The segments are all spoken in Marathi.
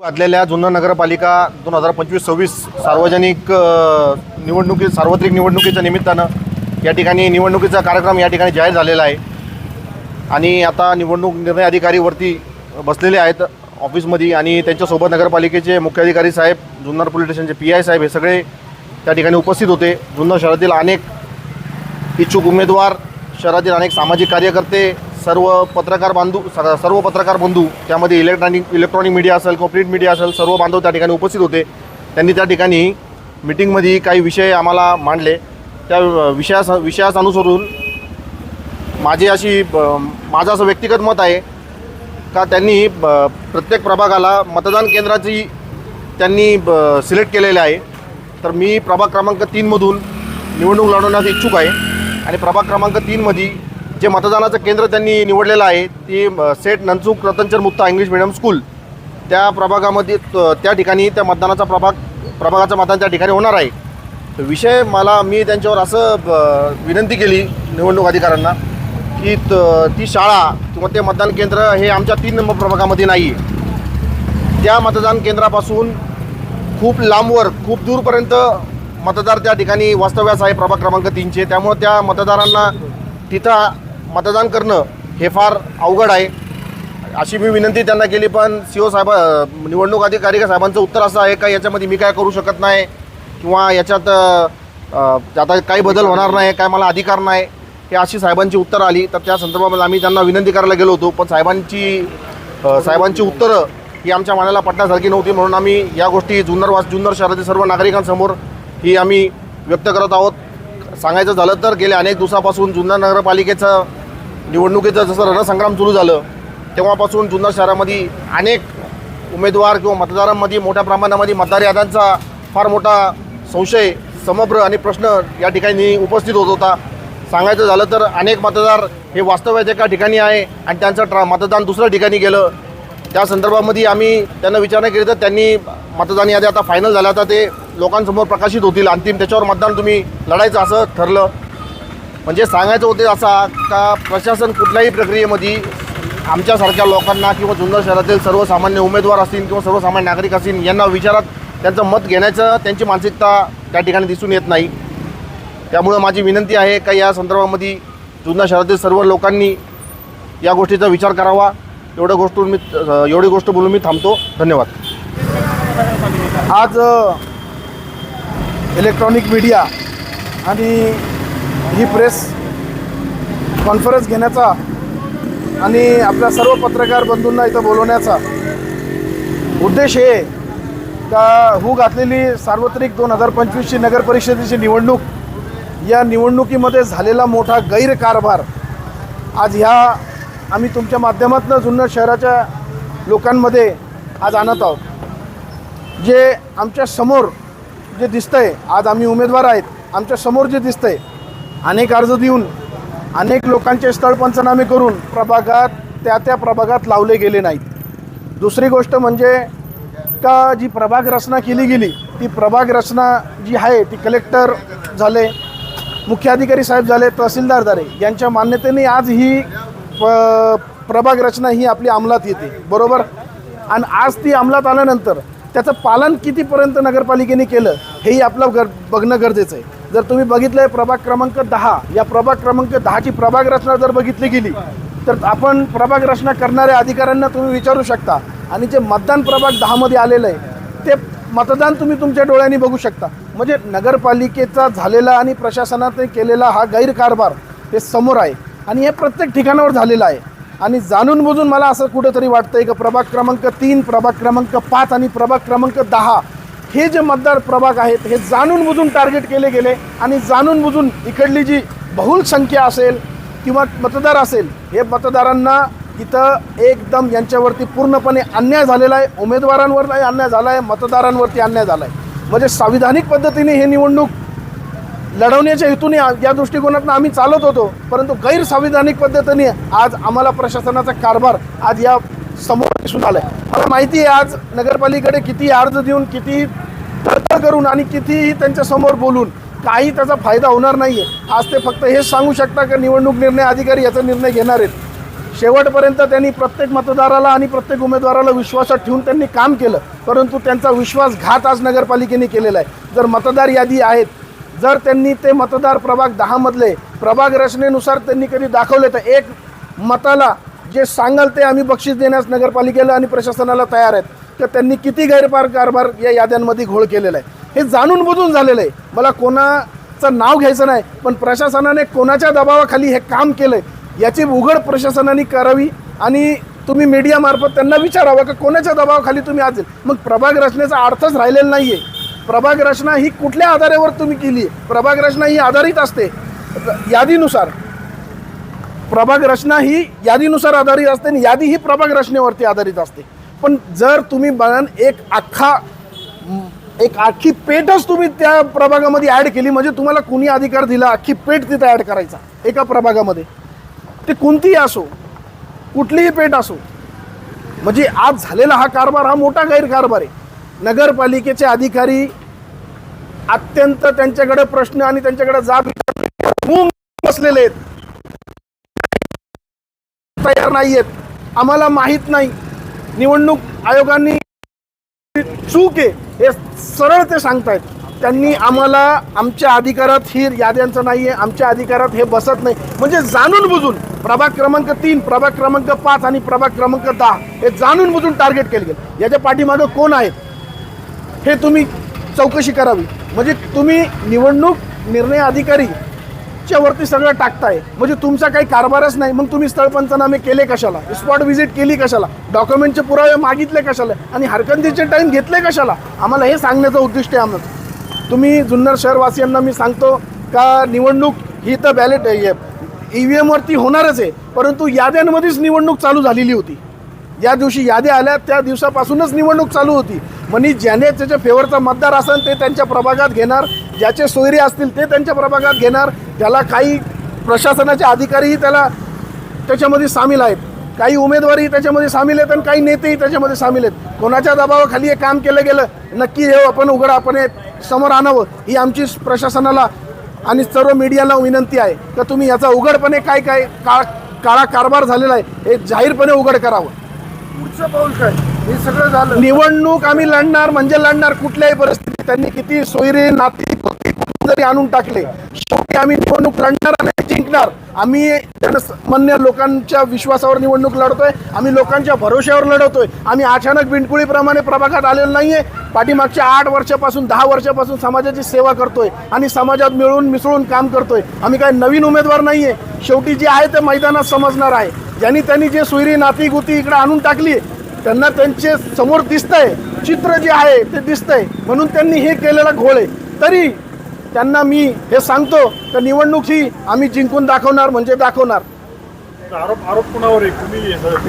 घातलेल्या जुन्नर नगरपालिका दोन हजार पंचवीस सव्वीस सार्वजनिक निवडणुकी सार्वत्रिक निवडणुकीच्या निमित्तानं या ठिकाणी निवडणुकीचा कार्यक्रम या ठिकाणी जाहीर झालेला आहे. आणि आता निवडणूक निर्णय अधिकारी वरती बसलेले आहेत ऑफिसमध्ये आणि त्यांच्यासोबत नगरपालिकेचे मुख्य अधिकारी साहेब जुन्नर पोलीस स्टेशनचे पी आय साहेब हे सगळे त्या ठिकाणी उपस्थित होते. जुन्नर शहरातील अनेक इच्छुक उमेदवार शहरातील अनेक सामाजिक कार्यकर्ते सर्व पत्रकार बांधू सर्व पत्रकार बंधू त्यामध्ये इलेक्ट्रॉनिक इलेक्ट्रॉनिक मीडिया असेल किंवा प्रिंट मीडिया असेल सर्व बांधव त्या ठिकाणी उपस्थित होते. त्यांनी त्या ठिकाणी मिटिंगमध्ये काही विषय आम्हाला मांडले. त्या विषयास विषयास अनुसरून माझी अशी ब- माझं असं व्यक्तिगत मत आहे का त्यांनी ब- प्रत्येक प्रभागाला मतदान केंद्राची त्यांनी सिलेक्ट केलेले आहे. तर मी प्रभाग क्रमांक तीनमधून निवडणूक लढवण्यास इच्छुक आहे. आणि प्रभाग क्रमांक तीनमध्ये जे मतदानाचं केंद्र त्यांनी निवडलेलं आहे ती set Seth Ratanchand Mutha English medium school त्या प्रभागामध्ये त्या ठिकाणी त्या मतदानाचा प्रभाग प्रभागाचं मतदान त्या ठिकाणी होणार आहे. तर विषय मला मी त्यांच्यावर असं विनंती केली निवडणूक अधिकाऱ्यांना की त- ती शाळा किंवा ते मतदान केंद्र हे आमच्या तीन नंबर प्रभागामध्ये नाही आहे त्या मतदान केंद्रापासून खूप लांबवर खूप दूरपर्यंत मतदार त्या ठिकाणी वास्तव्यास आहे प्रभाग क्रमांक तीनचे. त्यामुळं त्या मतदारांना तिथं मतदान करणं हे फार अवघड आहे. अशी मी विनंती त्यांना केली पण सी ओ साहेब निवडणूक अधिकारी साहेबांचं उत्तर असं आहे का? याच्यामध्ये मी काय करू शकत नाही किंवा याच्यात आता काही बदल होणार नाही काय मला अधिकार नाही हे अशी साहेबांची उत्तरं आली. तर त्या संदर्भामध्ये आम्ही त्यांना विनंती करायला गेलो होतो पण साहेबांची साहेबांची उत्तरं ही आमच्या मनाला पटण्यासारखी नव्हती. म्हणून आम्ही या गोष्टी जुन्नर वास जुन्नर शहरातील सर्व नागरिकांसमोर ही आम्ही व्यक्त करत आहोत. सांगायचं झालं तर गेल्या अनेक दिवसापासून जुन्नर नगरपालिकेचं निवडणुकीचं जसं रणसंग्राम सुरू झालं तेव्हापासून जुन्नर शहरामध्ये अनेक उमेदवार किंवा मतदारांमध्ये मोठ्या प्रमाणामध्ये मतदार याद्यांचा फार मोठा संशय समग्र आणि प्रश्न या ठिकाणी उपस्थित होत होता. सांगायचं झालं तर अनेक मतदार हे वास्तव्यात एका ठिकाणी आहे आणि त्यांचं ट्रा मतदान दुसऱ्या ठिकाणी गेलं. त्या संदर्भामध्ये आम्ही त्यांना विचारणा केली तर त्यांनी मतदान यादी आता फायनल झाल्या. आता ते लोकांसमोर प्रकाशित होतील. अंतिम त्याच्यावर मतदान तुम्ही लढायचं असं ठरलं. म्हणजे सांगायचं होते असा का प्रशासन कुठल्याही प्रक्रियेमध्ये आमच्यासारख्या लोकांना किंवा जुन्नर शहरातील सर्वसामान्य उमेदवार असतील किंवा सर्वसामान्य नागरिक असतील यांना विचारात त्यांचं मत घेण्याचं त्यांची मानसिकता त्या ठिकाणी दिसून येत नाही. त्यामुळं माझी विनंती आहे का या संदर्भामध्ये जुन्नर शहरातील सर्व लोकांनी या गोष्टीचा विचार करावा. एवढ्या गोष्ट मी एवढी गोष्ट बोलून मी थांबतो. धन्यवाद. आज इलेक्ट्रॉनिक मीडिया आणि ही प्रेस कॉन्फरन्स घेण्याचा आणि आपल्या सर्व पत्रकार बंधूंना इथं बोलवण्याचा उद्देश हे का हू घातलेली सार्वत्रिक दोन हजार पंचवीसची नगर परिषदेची निवडणूक या निवडणुकीमध्ये झालेला मोठा गैरकारभार आज ह्या आम्ही तुमच्या माध्यमातून जुन्नर शहराच्या लोकांमध्ये आज आणत आहोत. जे आमच्यासमोर जे दिसतंय आज आम्ही उमेदवार आहेत आमच्यासमोर जे दिसतंय अनेक अर्ज देऊन अनेक लोकांचे स्थळ पंचनामे करून प्रभागात त्या त्या प्रभागात लावले गेले नाहीत. दुसरी गोष्ट म्हणजे का जी प्रभाग रचना केली गेली ती प्रभाग रचना जी आहे ती कलेक्टर झाले मुख्य अधिकारी साहेब झाले तहसीलदार झाले यांच्या मान्यतेने आज ही प- प्रभाग रचना ही आपली अंमलात येते. बरोबर? आणि आज ती अंमलात आल्यानंतर त्याचं पालन कितीपर्यंत नगरपालिकेने केलं हेही आपलं गर बघणं गरजेचं आहे. जर तुम्ही बघितलं आहे प्रभाग क्रमांक दहा या प्रभाग क्रमांक दहाची प्रभाग रचना जर बघितली गेली तर आपण प्रभाग रचना करणाऱ्या अधिकाऱ्यांना तुम्ही विचारू शकता. आणि जे मतदान प्रभाग दहामध्ये आलेलं आहे ते मतदान तुम्ही तुमच्या डोळ्यांनी बघू शकता. म्हणजे नगरपालिकेचा झालेला आणि प्रशासनाने केलेला हा गैरकारभार हे समोर आहे. आणि हे प्रत्येक ठिकाणावर झालेलं आहे. आणि जाणून बुजून मला असं कुठंतरी वाटतंय की प्रभाग क्रमांक तीन प्रभाग क्रमांक पाच आणि प्रभाग क्रमांक दहा हे जे मतदार प्रभाग आहेत हे जाणून बुजून टार्गेट केले गेले आणि जाणून बुजून इकडली जी बहुल संख्या असेल किंवा मतदार असेल हे मतदारांना इथं एकदम यांच्यावरती पूर्णपणे अन्याय झालेला आहे उमेदवारांवर अन्याय झाला आहे मतदारांवरती अन्याय झाला आहे. म्हणजे संविधानिक पद्धतीने हे निवडणूक लढवण्याच्या हेतूने या दृष्टिकोनातून आम्ही चालत होतो परंतु गैरसंविधानिक पद्धतीने आज आम्हाला प्रशासनाचा कारभार आज या समोर दिसून आलाय. मला माहिती आहे आज नगरपालिकेकडे किती अर्ज देऊन किती तडतड करून आणि कितीही त्यांच्यासमोर बोलून काही त्याचा फायदा होणार नाही आहे आज ते फक्त हेच सांगू शकता की निवडणूक निर्णय अधिकारी याचा निर्णय घेणार आहेत. शेवटपर्यंत त्यांनी प्रत्येक मतदाराला आणि प्रत्येक उमेदवाराला विश्वासात ठेवून त्यांनी काम केलं परंतु त्यांचा विश्वासघात आज नगरपालिकेने केलेला आहे. जर मतदार यादी आहेत जर त्यांनी ते मतदार प्रभाग दहामधले प्रभाग रचनेनुसार त्यांनी कधी दाखवले तर एक मताला जे सांगाल ते आम्ही बक्षीस देण्यास नगरपालिकेला आणि प्रशासनाला तयार आहेत. तर त्यांनी किती गैरपार कारभार या याद्यांमध्ये घोळ केलेला आहे. हे जाणून बुजून झालेलं आहे. मला कोणाचं नाव घ्यायचं नाही पण प्रशासनाने कोणाच्या दबावाखाली हे काम केलं आहे याची उघड प्रशासनाने करावी आणि तुम्ही मीडियामार्फत त्यांना विचारावं का कोणाच्या दबावाखाली तुम्ही आज मग प्रभाग रचनेचा अर्थच राहिलेला नाही आहे प्रभाग रचना ही कुठल्या आधारावर तुम्ही केली आहे प्रभाग रचना ही आधारित असते. यादीनुसार प्रभाग रचना ही यादीनुसार आधारित असते आणि यादी ही प्रभाग रचनेवरती आधारित असते. पण जर तुम्ही बघाल एक अख्खा एक अख्खी पेटच तुम्ही त्या प्रभागामध्ये ॲड केली म्हणजे तुम्हाला कुणी अधिकार दिला अख्खी पेट तिथं ॲड करायचा एका प्रभागामध्ये. ते कोणतीही असो कुठलीही पेट असो म्हणजे आज झालेला हा कारभार हा मोठा गैरकारभार आहे. नगरपालिकेचे अधिकारी अत्यंत त्यांच्याकडे प्रश्न आणि त्यांच्याकडे जाब बसलेले आहेत. तयार नाही आहेत आम्हाला माहीत नाही. निवडणूक आयोगाने चूक आहे हे सरळ ते सांगतायत. त्यांनी आम्हाला आमच्या अधिकारात ही याद्यांचं नाही आहे आमच्या अधिकारात हे बसत नाही. म्हणजे जाणून बुजून प्रभाग क्रमांक तीन प्रभाग क्रमांक पाच आणि प्रभाग क्रमांक दहा हे जाणून बुजून टार्गेट केले गेले. याच्या पाठीमागं कोण आहेत? हे तुम्ही चौकशी करावी. म्हणजे तुम्ही निवडणूक निर्णय अधिकारी च्या वरती सगळं टाकताय. म्हणजे तुमचा काही कारभारच नाही मग तुम्ही स्थळ पंचनामे केले कशाला? स्पॉट व्हिजिट केली कशाला? डॉक्युमेंटचे पुरावे मागितले कशाला? आणि हरकतीचे टाईम घेतले कशाला? आम्हाला हे सांगण्याचं उद्दिष्ट आहे आम्हाला तुम्ही जुन्नर शहरवासियांना मी सांगतो का निवडणूक ही तर बॅलेट ई व्ही एमवरती होणारच आहे. परंतु याद्यांमध्येच निवडणूक चालू झालेली होती. ज्या दिवशी याद्या आल्या त्या दिवसापासूनच निवडणूक चालू होती. म्हणजे ज्याने त्याच्या फेवरचा मतदार असेल ते त्यांच्या प्रभागात घेणार. ज्याचे सोयरे असतील ते त्यांच्या प्रभागात घेणार. त्याला काही प्रशासनाचे अधिकारीही त्याला त्याच्यामध्ये सामील आहेत. काही उमेदवारही त्याच्यामध्ये सामील आहेत आणि काही नेतेही त्याच्यामध्ये सामील आहेत. कोणाच्या दबावाखाली हे काम केलं गेलं नक्की हे आपण उघड आपण समोर आणावं ही आमची प्रशासनाला आणि सर्व मीडियाला विनंती आहे. का तुम्ही याचा उघडपणे काय काय काळा काळा कारभार झालेला आहे हे जाहीरपणे उघड करावं. पुढचं पाऊल काय? हे सगळं झालं. निवडणूक आम्ही लढणार म्हणजे लढणार. कुठल्याही परिस्थितीत त्यांनी किती सोयरे नाती गोती जरी आणून टाकले शेवटी आम्ही निवडणूक लढणार आणि जिंकणार. आम्ही जनसामान्य लोकांच्या विश्वासावर निवडणूक लढतोय. आम्ही लोकांच्या भरोश्यावर लढवतोय आम्ही अचानक बिंडकुळीप्रमाणे प्रभागात आलेलो नाहीये. पाठीमागच्या आठ वर्षापासून दहा वर्षापासून समाजाची सेवा करतोय आणि समाजात मिळून मिसळून काम करतोय. आम्ही काय नवीन उमेदवार नाहीये. शेवटी जे आहे ते मैदानात समजणार आहे. ज्यांनी त्यांनी जे सोयरी नाती गुती इकडे आणून टाकली त्यांना त्यांचे समोर दिसतंय चित्र जे आहे ते दिसतंय. म्हणून त्यांनी हे केलेला घोळ आहे. तरी त्यांना मी हे सांगतो तर निवडणूक ही आम्ही जिंकून दाखवणार म्हणजे दाखवणार. आरोप आरोप कुणावर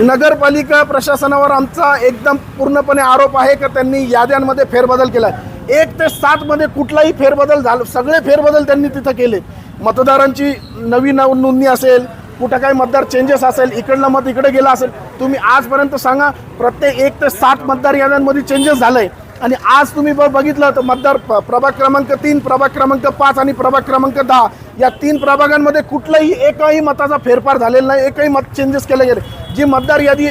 नगरपालिका प्रशासनावर आमचा एकदम पूर्णपणे आरोप आहे का त्यांनी याद्यांमध्ये फेरबदल केला एक ते सातमध्ये कुठलाही फेरबदल झाला सगळे फेरबदल त्यांनी तिथं केले. मतदारांची नवी नाव नोंदणी असेल कुठं काही मतदार चेंजेस असेल इकडनं मत इकडे गेलं असेल तुम्ही आजपर्यंत सांगा प्रत्येक एक ते सात मतदार याद्यांमध्ये चेंजेस झालं आहे आणि आज तुम्ही बघ बघितलं तर मतदार प- प्रभाग क्रमांक तीन प्रभाग क्रमांक पाच आणि प्रभाग क्रमांक दहा या तीन प्रभागांमध्ये कुठलाही एकही मताचा फेरफार झालेला नाही एकही मत चेंजेस केले गेले. जी मतदार यादी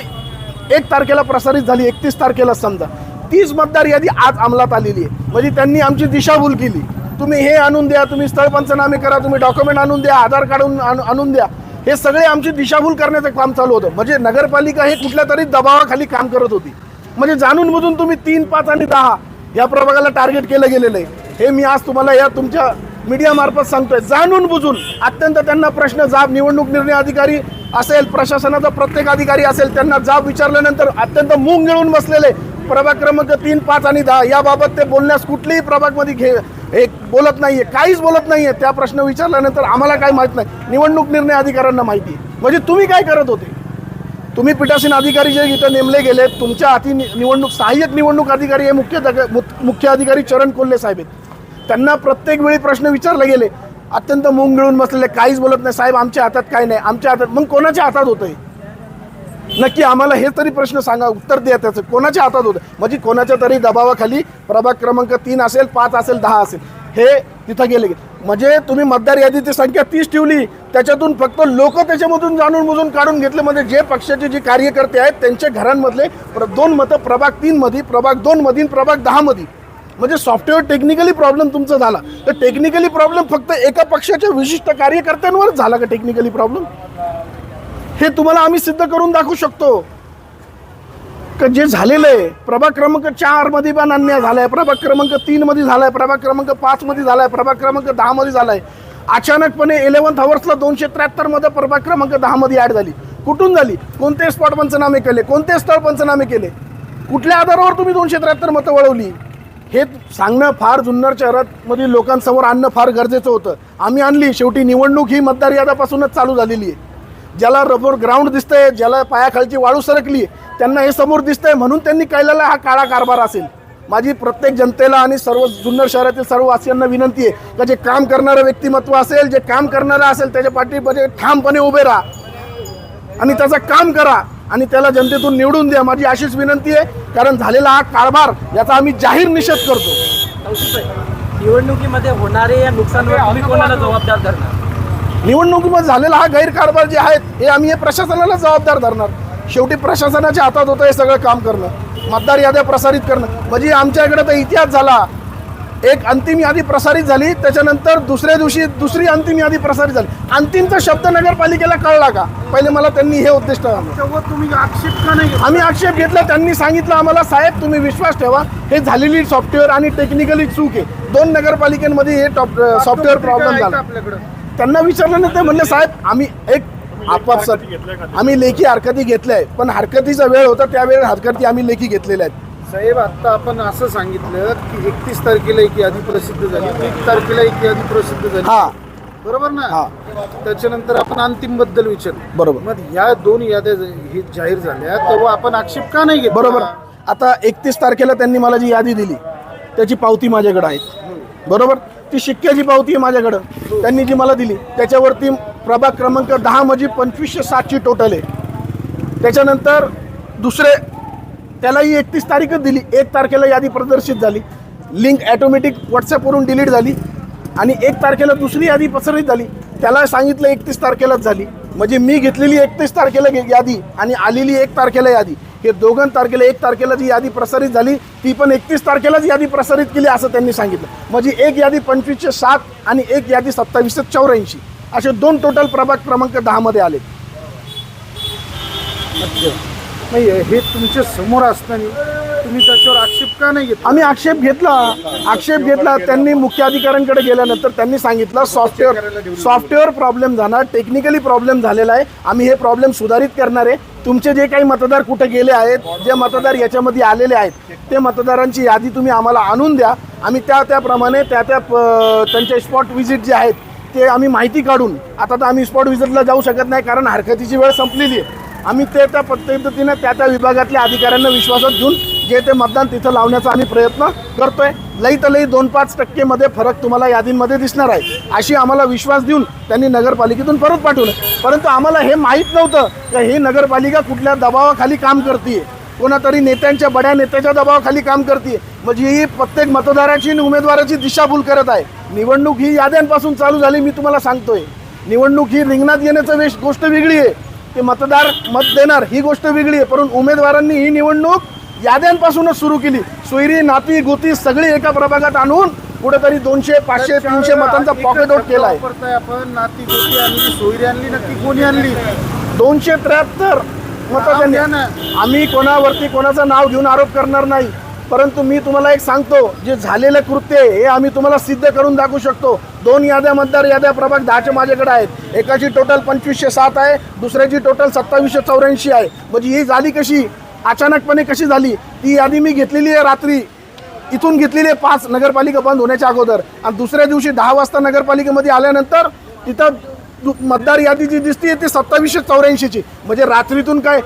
एक तारखेला प्रसारित झाली एकतीस तारखेला समजा. तीच मतदार यादी आज अंमलात आलेली आहे. म्हणजे त्यांनी आमची दिशाभूल केली. तुम्ही हे आणून द्या तुम्ही स्थळ पंचनामे करा तुम्ही डॉक्युमेंट आणून द्या आधार कार्ड आणून- आणून आणून द्या. हे सगळे आमची दिशाभूल करण्याचं काम चालू होतं. म्हणजे नगरपालिका हे कुठल्या तरी दबावाखाली काम करत होती. म्हणजे जाणून बुजून तुम्ही तीन पाच आणि दहा या प्रभागाला टार्गेट केलं गेलेलं आहे. हे मी आज तुम्हाला या तुमच्या मीडियामार्फत सांगतोय. जाणून बुजून अत्यंत त्यांना प्रश्न जाब निवडणूक निर्णय अधिकारी असेल प्रशासनाचा प्रत्येक अधिकारी असेल त्यांना जाब विचारल्यानंतर अत्यंत मूग गिळून बसलेले प्रभाग क्रमांक तीन पाच आणि दहा याबाबत ते बोलण्यास कुठलेही प्रभागमध्ये घे एक बोलत नाहीये काहीच बोलत नाहीये. त्या प्रश्न विचारल्यानंतर आम्हाला काय माहीत नाही. निवडणूक निर्णय अधिकाऱ्यांना माहिती आहे. म्हणजे तुम्ही काय करत होते? तुम्ही पीठासीन अधिकारी जे इथं नेमले गेले तुमच्या हाती निवडणूक सहाय्यक निवडणूक अधिकारी हे मुख्य मुख्य अधिकारी चरण कोल्हे साहेब आहेत. त्यांना प्रत्येक वेळी प्रश्न विचारले गेले. अत्यंत मूग मिळून बसलेले काहीच बोलत नाही. साहेब आमच्या हातात काय नाही. आमच्या हातात मग कोणाच्या हातात होतंय? नक्की आम्हाला हे तरी प्रश्न सांगा उत्तर द्या त्याचं. कोणाच्या हातात होतं? म्हणजे कोणाच्या तरी दबावाखाली प्रभाग क्रमांक तीन असेल पाच असेल दहा असेल. हे तिथं गेले. म्हणजे तुम्ही मतदार यादीची संख्या तीस ठेवली त्याच्यातून फक्त लोक त्याच्यामधून जाणून बुजून काढून घेतले. म्हणजे जे पक्षाचे जे कार्यकर्ते आहेत त्यांच्या घरांमधले प्र- दोन मतं प्रभाग तीनमध्ये प्रभाग दोनमध्ये प्रभाग दहामध्ये म्हणजे सॉफ्टवेअर टेक्निकली प्रॉब्लेम तुमचा झाला. तर टेक्निकली प्रॉब्लेम फक्त एका पक्षाच्या विशिष्ट कार्यकर्त्यांवरच झाला का टेक्निकली प्रॉब्लेम हे तुम्हाला आम्ही सिद्ध करून दाखवू शकतो. का जे झालेलं आहे प्रभाग क्रमांक चारमध्ये पण अन्याय झालाय प्रभाग क्रमांक तीन मध्ये झालाय प्रभाग क्रमांक पाच मध्ये झालाय प्रभाग क्रमांक दहा मध्ये झालाय. अचानकपणे इलेव्हन्थ अवर्सला दोनशे त्र्याहत्तरमध्ये प्रभाग क्रमांक दहा मध्ये ऍड झाली. कुठून झाली? कोणते स्पॉट पंचनामे केले? कोणते स्थळ पंचनामे केले? कुठल्या आधारावर तुम्ही दोनशे त्र्याहत्तर मतं वळवली? हे सांगणं फार जुन्नर शहरातमधील लोकांसमोर आणणं फार गरजेचं होतं. आम्ही आणली. शेवटी निवडणूक ही मतदार यादापासूनच चालू झालेली आहे. ज्याला रबर ग्राउंड दिसतंय ज्याला पायाखालची वाळू सरकली त्यांना हे समोर दिसतंय म्हणून त्यांनी केलेला हा काळा कारभार असेल. माझी प्रत्येक जनतेला आणि सर्व जुन्नर शहरातील सर्व वासियांना विनंती आहे का जे काम करणारं व्यक्तिमत्व असेल जे काम करणारं असेल त्याच्या पाठीमध्ये ठामपणे उभे राहा. आणि त्याचं काम करा आणि त्याला जनतेतून निवडून द्या. माझी अशीच विनंती आहे कारण झालेला हा कारभार याचा आम्ही जाहीर निषेध करतो. निवडणुकीमध्ये होणारे या नुकसानवर कोणाला जबाबदार धरणार? निवडणुकीमध्ये झालेला हा गैरकारभार जे आहेत हे आम्ही हे प्रशासनाला जबाबदार धरणार. शेवटी प्रशासनाच्या हातात होतं हे सगळं काम करणं मतदार याद्या प्रसारित करणं. म्हणजे आमच्याकडे तर इतिहास झाला. एक अंतिम यादी प्रसारित झाली त्याच्यानंतर दुसऱ्या दिवशी दुसरी अंतिम यादी प्रसारित झाली. अंतिमचा शब्द नगरपालिकेला कळला का? पहिले मला त्यांनी हे उद्दिष्ट तुम्ही आक्षेप का नाही? आम्ही आक्षेप घेतला त्यांनी सांगितलं आम्हाला साहेब तुम्ही विश्वास ठेवा. हे झालेली सॉफ्टवेअर आणि टेक्निकली चूक आहे. दोन नगरपालिकांमध्ये हे सॉफ्टवेअर प्रॉब्लेम झाला. आपल्याकडं. त्यांना विचारलं नाही ते म्हणले साहेब आम्ही एक आपापसात आम्ही लेखी हरकती घेतल्या आहे पण हरकतीचा वेळ होता त्यावेळेस हरकती आम्ही लेखी घेतलेल्या आहेत. साहेब आता आपण असं सांगितलं की एकतीस तारखेला एक यादी प्रसिद्ध झाली. एक तारखेला एक यादी प्रसिद्ध झाली. हा. बरोबर हा. ना त्याच्यानंतर आपण अंतिमबद्दल विचारलं बरोबर. मग ह्या दोन याद्या ज- हे जाहीर झाल्या तेव्हा आपण आक्षेप का नाही घेतला? बरोबर. आता एकतीस तारखेला त्यांनी मला जी यादी दिली त्याची पावती माझ्याकडे आहे बरोबर? ती शिक्क्याची पावती आहे माझ्याकडं त्यांनी जी मला दिली त्याच्यावरती प्रभाग क्रमांक दहा म्हणजे पंचवीसशे सातची टोटल आहे. त्याच्यानंतर दुसरे त्यालाही एकतीस तारीखच दिली एक तारखेला यादी प्रदर्शित झाली लिंक ॲटोमॅटिक व्हॉट्सॲपवरून डिलीट झाली आणि एक तारखेला दुसरी यादी प्रसारित झाली त्याला सांगितलं एकतीस तारखेलाच झाली. म्हणजे मी घेतलेली एकतीस तारखेला यादी आणि आलेली एक तारखेला यादी. हे दोघं तारखेला एक तारखेला जी यादी प्रसारित झाली ती पण एकतीस तारखेलाच यादी प्रसारित केली असं त्यांनी सांगितलं. म्हणजे एक यादी पंचवीसशे सात आणि एक यादी सत्तावीसशे चौऱ्याऐंशी. असे दोन टोटल प्रभाग क्रमांक दहामध्ये आले. नाही हे तुमच्यासमोर असताना तुम्ही त्याच्यावर आक्षेप का नाही घेतला? आम्ही आक्षेप घेतला. आक्षेप घेतला. त्यांनी मुख्य अधिकाऱ्यांकडे गेल्यानंतर त्यांनी सांगितलं सॉफ्टवेअर सॉफ्टवेअर प्रॉब्लेम झाला टेक्निकली प्रॉब्लेम झालेला आहे. आम्ही हे प्रॉब्लेम सुधारित करणार आहे. तुमचे जे काही मतदार कुठे गेले आहेत जे मतदार याच्यामध्ये आलेले आहेत ते मतदारांची यादी तुम्ही आम्हाला आणून द्या. आम्ही त्या त्याप्रमाणे त्या त्या त्यांचे स्पॉट व्हिजिट जे आहेत ते आम्ही माहिती काढून आता तर आम्ही स्पॉट व्हिजिटला जाऊ शकत नाही कारण हरकतीची वेळ संपलेली आहे. आम्ही ते त्या पद्धतीनं त्या त्या विभागातल्या अधिकाऱ्यांना विश्वासात घेऊन जे ते मतदान तिथं लावण्याचा आम्ही प्रयत्न करतोय. लई तर लई दोन पाच टक्केमध्ये फरक तुम्हाला यादींमध्ये दिसणार आहे. अशी आम्हाला विश्वास देऊन त्यांनी नगरपालिकेतून परत पाठवलं. परंतु आम्हाला हे माहीत नव्हतं की ही नगरपालिका कुठल्या दबावाखाली काम करते कोणातरी नेत्यांच्या बड्या नेत्याच्या दबावाखाली काम करते म्हणजे ही प्रत्येक मतदाराची आणि उमेदवाराची दिशाभूल करत आहे. निवडणूक ही याद्यांपासून चालू झाली मी तुम्हाला सांगतोय. निवडणूक ही रिंगणात येण्याचं वेश गोष्ट वेगळी आहे. ते मतदार मत देणार ही गोष्ट वेगळी आहे. परंतु उमेदवारांनी ही निवडणूक याद्यांपासूनच सुरू केली. सोयरी नाती गोती सगळी एका प्रभागात आणून कुठेतरी दोनशे पाचशे तीनशे मतांचा पॉकेट आउट केला आहे वापरताय आपण नाती गोती आणली सोयरी आणली नक्की कोणी आणली? दोनशे त्र्याहत्तर मतं त्यांनी. आम्ही कोणावरती कोणाचं नाव घेऊन आरोप करणार नाही. परंतु मी तुम्हाला एक सांगतो जे झालेलं कृत्य आहे हे आम्ही तुम्हाला सिद्ध करून दाखवू शकतो. दोन याद्या मतदार याद्या प्रभाग दहाच्या माझ्याकडे आहेत. एकाची टोटल पंचवीसशे सात आहे दुसऱ्याची टोटल सत्तावीसशे चौऱ्याऐंशी आहे. म्हणजे ही झाली कशी? अचानकपणे कशी झाली? ती यादी मी घेतलेली आहे रात्री. इथून घेतलेली आहे पाच. नगरपालिका बंद होण्याच्या अगोदर. आणि दुसऱ्या दिवशी दहा वाजता नगरपालिकेमध्ये आल्यानंतर तिथं मतदार यादी जी दिसते ती सत्तावीसशे चौऱ्याऐंशीची. म्हणजे रात्रीतून काय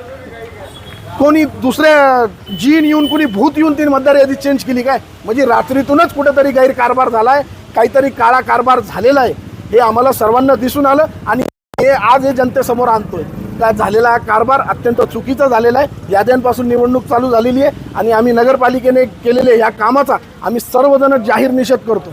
कोणी दुसऱ्या जीन येऊन कोणी भूत येऊन तीन मतदार यादी चेंज केली काय? म्हणजे रात्रीतूनच कुठेतरी गैरकारभार झाला आहे काहीतरी काळा कारभार झालेला आहे. हे आम्हाला सर्वांना दिसून आलं आणि हे आज हे जनतेसमोर आणतोय. काय झालेला हा कारभार अत्यंत चुकीचा झालेला आहे. याद्यांपासून निवडणूक चालू झालेली आहे आणि आम्ही नगरपालिकेने केलेल्या या कामाचा आम्ही सर्वजण जाहीर निषेध करतो.